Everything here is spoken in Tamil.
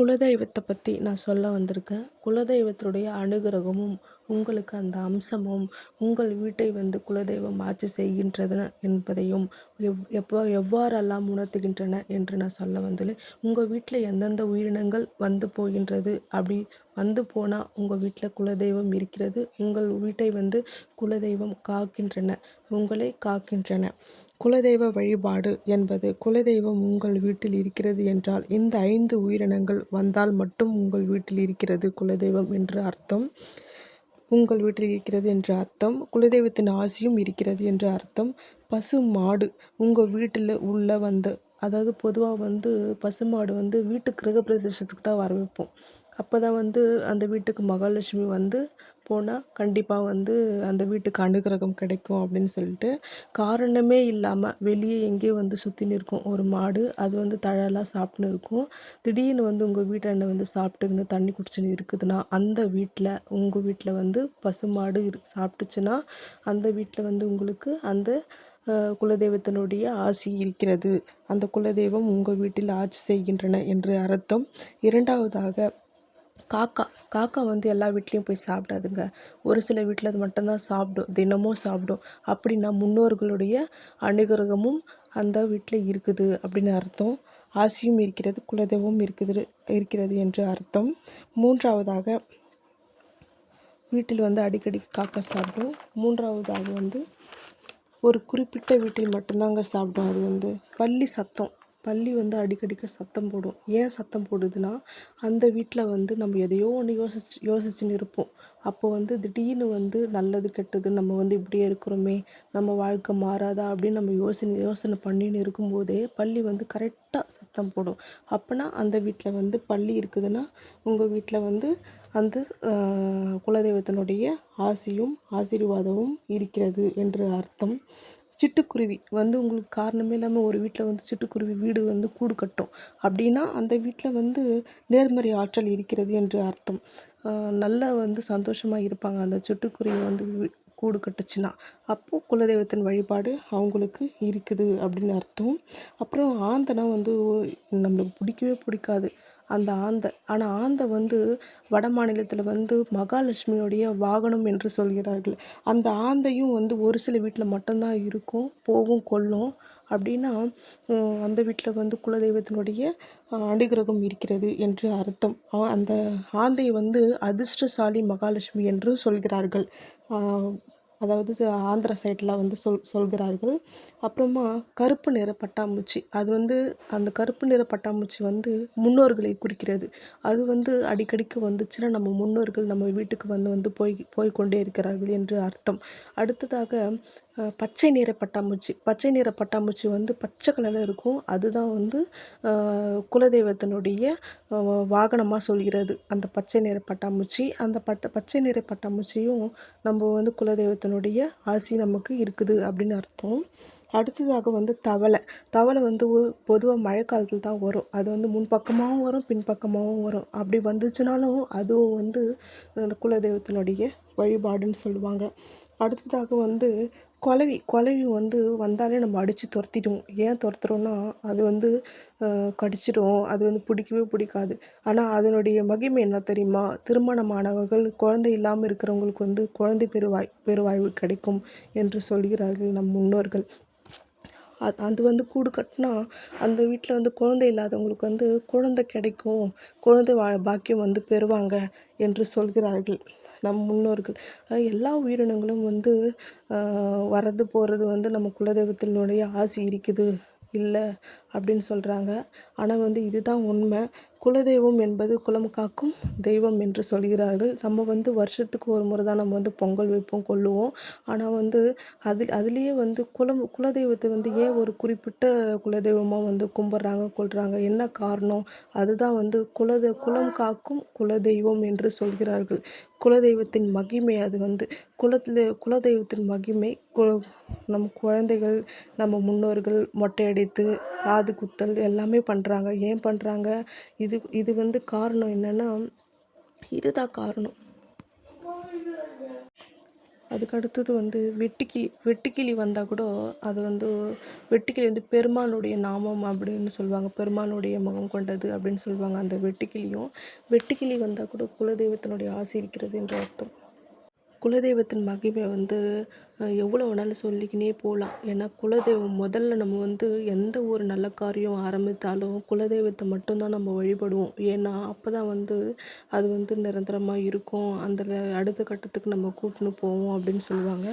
குலதெய்வத்தை பற்றி நான் சொல்ல வந்திருக்கேன். குலதெய்வத்துடைய அனுகிரகமும் உங்களுக்கு அந்த அம்சமும் உங்கள் வீட்டை வந்து குலதெய்வம் ஆட்சி செய்கின்றது என்பதையும் எவ் எப்போ எவ்வாறெல்லாம் உணர்த்துகின்றன என்று நான் சொல்ல வந்துள்ளேன். உங்கள் வீட்டில் எந்தெந்த உயிரினங்கள் வந்து போகின்றது? அப்படி வந்து போனால் உங்கள் வீட்டில் குலதெய்வம் இருக்கிறது. உங்கள் வீட்டை வந்து குலதெய்வம் காக்கின்றன உங்களை காக்கின்றன. குலதெய்வ வழிபாடு என்பது குலதெய்வம் உங்கள் வீட்டில் இருக்கிறது என்றால் இந்த ஐந்து உயிரினங்கள் வந்தால் மட்டும் உங்கள் வீட்டில் இருக்கிறது குலதெய்வம் என்று அர்த்தம். உங்கள் வீட்டில் இருக்கிறது என்ற அர்த்தம். குலதெய்வத்தின் ஆசியும் இருக்கிறது என்ற அர்த்தம். பசு மாடு உங்கள் வீட்டில் உள்ள வந்த அதாவது பொதுவாக வந்து பசுமாடு வந்து வீட்டு கிரகப்பிரவேசத்துக்கு தான் வர வைப்போம் அப்போ தான் வந்து அந்த வீட்டுக்கு மகாலட்சுமி வந்து போனால் கண்டிப்பாக வந்து அந்த வீட்டுக்கு அனுகிரகம் கிடைக்கும் அப்படின்னு சொல்லிட்டு காரணமே இல்லாமல் வெளியே எங்கேயோ வந்து சுற்றின்னு இருக்கும் ஒரு மாடு. அது வந்து தழையெல்லாம் சாப்பிட்டுன்னு இருக்கும். திடீர்னு வந்து உங்கள் வீட்டாண்ட வந்து சாப்பிட்டுக்கின்னு தண்ணி குடிச்சுன்னு இருக்குதுன்னா அந்த வீட்டில் உங்கள் வீட்டில் வந்து பசுமாடு இரு சாப்பிட்டுச்சுன்னா அந்த வீட்டில் வந்து உங்களுக்கு அந்த குலதெய்வத்தினுடைய ஆசி இருக்கிறது. அந்த குலதெய்வம் உங்கள் வீட்டில் ஆட்சி செய்கின்றன என்று அர்த்தம். இரண்டாவதாக காக்கா காக்கா வந்து எல்லா வீட்லேயும் போய் சாப்பிடாதுங்க. ஒரு சில வீட்டில் அது மட்டும்தான் சாப்பிடும். தினமும் சாப்பிடும். அப்படின்னா முன்னோர்களுடைய அனுகிரகமும் அந்த வீட்டில் இருக்குது அப்படின்னு அர்த்தம். ஆசியும் இருக்கிறது குலதெய்வம் இருக்குது இருக்கிறது என்று அர்த்தம். மூன்றாவதாக வீட்டில் வந்து அடிக்கடி காக்கா சாப்பிடும். மூன்றாவதாக வந்து ஒரு குறிப்பிட்ட வீட்டில் மட்டும்தாங்க சாப்பிடும். அது வந்து பள்ளி சத்தம். பல்லி வந்து அடிக்கடிக்க சத்தம் போடும். ஏன் சத்தம் போடுதுன்னா அந்த வீட்டில் வந்து நம்ம எதையோ ஒன்று யோசிச்சு யோசிச்சுன்னு இருப்போம். அப்போ வந்து திடீர்னு வந்து நல்லது கெட்டது நம்ம வந்து இப்படியே இருக்கிறோமே நம்ம வாழ்க்கை மாறாதா அப்படின்னு நம்ம யோசனை யோசனை பண்ணின்னு இருக்கும்போதே பல்லி வந்து கரெக்டாக சத்தம் போடும். அப்போனா அந்த வீட்டில் வந்து பள்ளி இருக்குதுன்னா உங்கள் வீட்டில் வந்து அந்த குலதெய்வத்தினுடைய ஆசியும் ஆசீர்வாதமும் இருக்கிறது என்று அர்த்தம். சிட்டுக்குருவி வந்து உங்களுக்கு காரணமே இல்லாமல் ஒரு வீட்டில் வந்து சிட்டுக்குருவி வீடு வந்து கூடு கட்டும். அப்படின்னா அந்த வீட்டில் வந்து நேர்மறை ஆற்றல் இருக்கிறது என்று அர்த்தம். நல்லா வந்து சந்தோஷமாக இருப்பாங்க அந்த சிட்டுக்குருவி வந்து கூடு கட்டுச்சுன்னா. அப்போது குலதெய்வத்தின் வழிபாடு அவங்களுக்கு இருக்குது அப்படின்னு அர்த்தம். அப்புறம் ஆந்தனா வந்து நம்மளுக்கு பிடிக்கவே பிடிக்காது. அந்த ஆந்தை. ஆனால் ஆந்தை வந்து வட மாநிலத்தில் வந்து மகாலட்சுமியோடைய வாகனம் என்று சொல்கிறார்கள். அந்த ஆந்தையும் வந்து ஒரு சில வீட்டில் மட்டும்தான் இருக்கும். போகும் கொல்லும். அப்படின்னா அந்த வீட்டில் வந்து குலதெய்வத்தினுடைய அனுகிரகம் இருக்கிறது என்று அர்த்தம். அந்த ஆந்தை வந்து அதிர்ஷ்டசாலி மகாலட்சுமி என்று சொல்கிறார்கள். அதாவது ஆந்திரா சைடெலாம் வந்து சொல் சொல்கிறார்கள். அப்புறமா கருப்பு நிற பட்டாம்பூச்சி. அது வந்து அந்த கருப்பு நிற பட்டாம்பூச்சி வந்து முன்னோர்களை குறிக்கிறது. அது வந்து அடிக்கடிக்கு வந்துச்சுன்னா நம்ம முன்னோர்கள் நம்ம வீட்டுக்கு வந்து வந்து போய் போய் கொண்டே இருக்கிறார்கள் என்று அர்த்தம். அடுத்ததாக பச்சை நிற பட்டாம்பூச்சி. பச்சை நிற பட்டாம்பூச்சி வந்து பச்சை கலரில் இருக்கும். அதுதான் வந்து குலதெய்வத்தினுடைய வாகனமாக சொல்கிறது. அந்த பச்சை நிற பட்டாம்பூச்சி. அந்த பட்ட பச்சை நிற பட்டாம்பூச்சியும் நம்ம வந்து குலதெய்வத்தினுடைய ஆசி நமக்கு இருக்குது அப்படின்னு அர்த்தம். அடுத்ததாக வந்து தவளை. தவளை வந்து பொதுவாக மழை காலத்தில் தான் வரும். அது வந்து முன்பக்கமாகவும் வரும் பின்பக்கமாகவும் வரும். அப்படி வந்துச்சுனாலும் அதுவும் வந்து குலதெய்வத்தினுடைய வழிபாடுன்னு சொல்லுவாங்க. அடுத்ததாக வந்து குளவி குளவி வந்து வந்தாலே நம்ம அடித்து துரத்திடுவோம். ஏன் துரத்துறோன்னா அது வந்து கடிச்சிடும். அது வந்து பிடிக்கவே பிடிக்காது. ஆனால் அதனுடைய மகிமை என்ன தெரியுமா? திருமணமானவர்கள் குழந்தை இல்லாமல் இருக்கிறவங்களுக்கு வந்து குழந்தை பெருவாய் பெருவாழ்வு கிடைக்கும் என்று சொல்கிறார்கள் நம் முன்னோர்கள். அது அது வந்து கூடு கட்டினா அந்த வீட்டில் வந்து குழந்தை இல்லாதவங்களுக்கு வந்து குழந்தை கிடைக்கும். குழந்தை வா பாக்கியம் வந்து பெறுவாங்க என்று சொல்கிறார்கள். நம் முன்னோர்கள். எல்லா உயிரினங்களும் வந்து வரது போகிறது வந்து நம்ம குலதெய்வத்தினுடைய ஆசி இருக்குது. இல்லை அப்படின்னு சொல்கிறாங்க ஆனால் வந்து இதுதான் உண்மை. குலதெய்வம் என்பது குலம் காக்கும் தெய்வம் என்று சொல்கிறார்கள். நம்ம வந்து வருஷத்துக்கு ஒரு முறை தான் நம்ம வந்து பொங்கல் வைப்போம் கொள்ளுவோம். ஆனால் வந்து அது அதுலேயே வந்து குலம் குலதெய்வத்தை வந்து ஏன் ஒரு குறிப்பிட்ட குலதெய்வமாக வந்து கும்பிட்றாங்க கொள்கிறாங்க என்ன காரணம்? அதுதான் வந்து குலத குலம் காக்கும் குலதெய்வம் என்று சொல்கிறார்கள். குலதெய்வத்தின் மகிமை அது வந்து குலத்தில் குலதெய்வத்தின் மகிமை கு நம் குழந்தைகள் நம்ம முன்னோர்கள் மொட்டையடித்து காது குத்தல் எல்லாமே பண்ணுறாங்க ஏன் பண்ணுறாங்க இது இது வந்து காரணம் என்னென்னா இதுதான் காரணம். அதுக்கு அடுத்தது வந்து வெட்டுக்கிளி வெட்டுக்கிளி வந்தால் கூட அது வந்து வெட்டுக்கிளி வந்து பெருமானுடைய நாமம் அப்படின்னு சொல்லுவாங்க. பெருமானுடைய முகம் கொண்டது அப்படின்னு சொல்லுவாங்க அந்த வெட்டுக்கிளியும். வெட்டுக்கிளி வந்தால் கூட குலதெய்வத்தினுடைய ஆசை இருக்கிறது என்ற அர்த்தம். குலதெய்வத்தின் மகிமை வந்து எவ்வளோ வேணாலும் சொல்லிக்கினே போகலாம் ஏன்னா குலதெய்வம் முதல்ல நம்ம வந்து எந்த ஒரு நல்ல காரியம் ஆரம்பித்தாலும் குலதெய்வத்தை மட்டும்தான் நம்ம வழிபடுவோம். ஏன்னா அப்போ தான் வந்து அது வந்து நிரந்தரமாக இருக்கும். அந்த அடுத்த கட்டத்துக்கு நம்ம கூட்டின்னு போவோம் அப்படின்னு சொல்லுவாங்க.